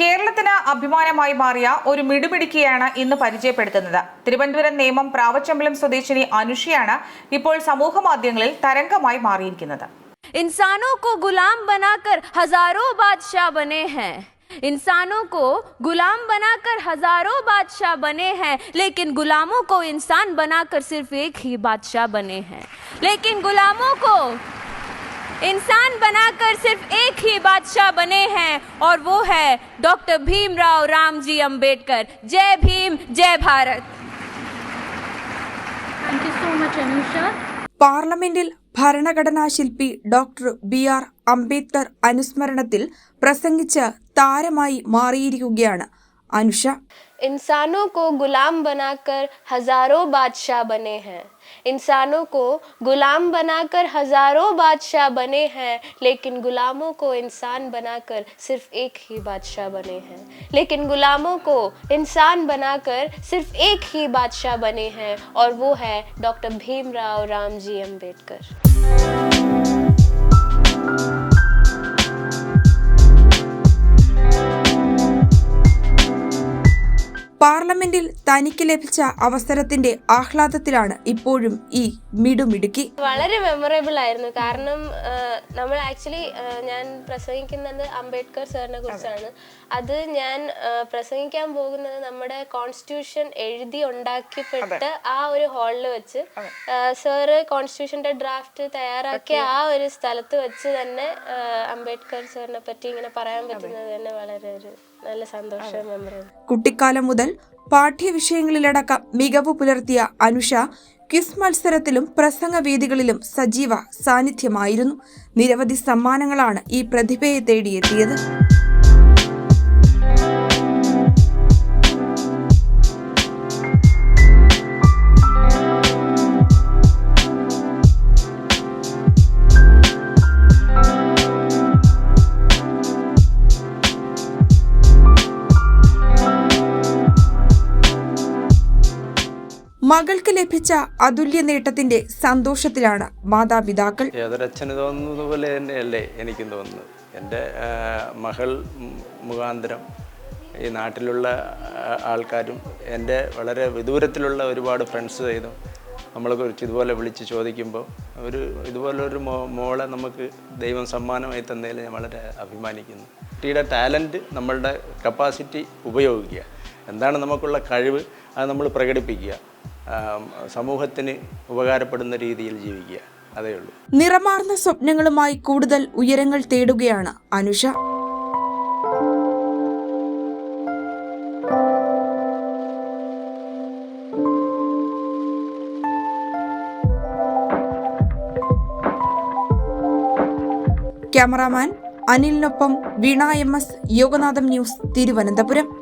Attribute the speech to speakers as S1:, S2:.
S1: കേരളത്തിന് അഭിമാനമായി മാറിയ ഒരു മിടുമിടുക്കിയാണ് ഇന്ന് പരിചയപ്പെടുത്തുന്നത് തിരുവനന്തപുരം നേമം പ്രാവച്ചമ്പലം സ്വദേശിനി അനുഷയാണ് ഇപ്പോൾ സമൂഹ മാധ്യമങ്ങളിൽ തരംഗമായി മാറിയിരിക്കുന്നത്
S2: इंसानों को गुलाम बनाकर हजारों बादशाह बने हैं इंसानों को गुलाम बनाकर हजारों बादशाह बने हैं लेकिन गुलामों को इंसान बनाकर सिर्फ एक ही बादशाह बने हैं लेकिन गुलामों को इंसान बनाकर सिर्फ एक ही बादशाह बने हैं और वो है डॉक्टर भीमराव रामजी अंबेडकर जय भीम जय Bharat
S3: Thank you so much, Anusha.
S4: പാർലമെന്റിൽ ഭരണഘടനാ ശില്പി ഡോക്ടർ ബി ആർ അംബേദ്കർ അനുസ്മരണത്തിൽ പ്രസംഗിച്ച് താരമായി മാറിയിരിക്കുകയാണ് അനുഷ
S5: इंसानों को गुलाम बनाकर हज़ारों बादशाह बने हैं। इंसानों को गुलाम बनाकर हज़ारों बादशाह बने हैं, लेकिन गुलामों को इंसान बनाकर सिर्फ़ एक ही बादशाह बने हैं। लेकिन गुलामों को इंसान बनाकर सिर्फ़ एक ही बादशाह बने हैं, और वो है डॉक्टर भीमराव रामजी अंबेडकर।
S4: പാർലമെന്റിൽ തനിക്ക് ലഭിച്ച അവസരത്തിന്റെ ആഹ്ലാദത്തിലാണ് ഇപ്പോഴും ഈ മിടുമിടുക്കി.
S5: വളരെ മെമ്മറബിൾ ആയിരുന്നു. കാരണം നമ്മൾ ആക്ച്വലി ഞാൻ പ്രസംഗിക്കുന്നത് അംബേദ്കർ സാറിനെ കുറിച്ചാണ്. അത് ഞാൻ പ്രസംഗിക്കാൻ പോകുന്നത് നമ്മുടെ കോൺസ്റ്റിറ്റ്യൂഷൻ എഴുതി ഉണ്ടാക്കിപ്പെട്ട് ആ ഒരു ഹാളിൽ വെച്ച് സാറ് കോൺസ്റ്റിറ്റ്യൂഷന്റെ ഡ്രാഫ്റ്റ് തയ്യാറാക്കിയ ആ ഒരു സ്ഥലത്ത് വെച്ച് തന്നെ അംബേദ്കർ സാറിനെ പറ്റി ഇങ്ങനെ പറയാൻ പറ്റുന്നത് തന്നെ വളരെ ഒരു നല്ല സന്തോഷം
S4: കുട്ടിക്കാലം മുതൽ പാഠ്യവിഷയങ്ങളിലടക്കം മികവ് പുലർത്തിയ അനുഷ ക്വിസ് മത്സരത്തിലും പ്രസംഗവേദികളിലും സജീവ സാന്നിധ്യമായിരുന്നു. നിരവധി സമ്മാനങ്ങളാണ് ഈ പ്രതിഭയെ തേടിയെത്തിയത്. മകൾക്ക് ലഭിച്ച അതുല്യ നേട്ടത്തിന്റെ സന്തോഷത്തിലാണ് മാതാപിതാക്കൾ.
S6: ഏതൊരച്ഛന് തോന്നുന്നത് പോലെ തന്നെയല്ലേ എനിക്കും തോന്നുന്നത്. എന്റെ മകൾ മുഖാന്തരം ഈ നാട്ടിലുള്ള ആൾക്കാരും എന്റെ വളരെ വിദൂരത്തിലുള്ള ഒരുപാട് ഫ്രണ്ട്സ് ചെയ്തു നമ്മളെ കുറിച്ച് ഇതുപോലെ വിളിച്ച് ചോദിക്കുമ്പോൾ ഒരു ഇതുപോലൊരു മോ മോളെ നമുക്ക് ദൈവം സമ്മാനമായി തന്നതിൽ ഞാൻ വളരെ അഭിമാനിക്കുന്നു. കുട്ടിയുടെ ടാലന്റ് നമ്മളുടെ കപ്പാസിറ്റി ഉപയോഗിക്കുക. എന്താണ് നമുക്കുള്ള കഴിവ് അത് നമ്മൾ പ്രകടിപ്പിക്കുക. സമൂഹത്തിന് ഉപകാരപ്പെടുന്ന രീതിയിൽ ജീവിക്കുക. അതേ ഉള്ളൂ.
S4: നിറമാർന്ന സ്വപ്നങ്ങളുമായി കൂടുതൽ ഉയരങ്ങൾ തേടുകയാണ് Anusha. Cameraman അനിലിനൊപ്പം Veena M S Yoganatham news Thiruvananthapuram.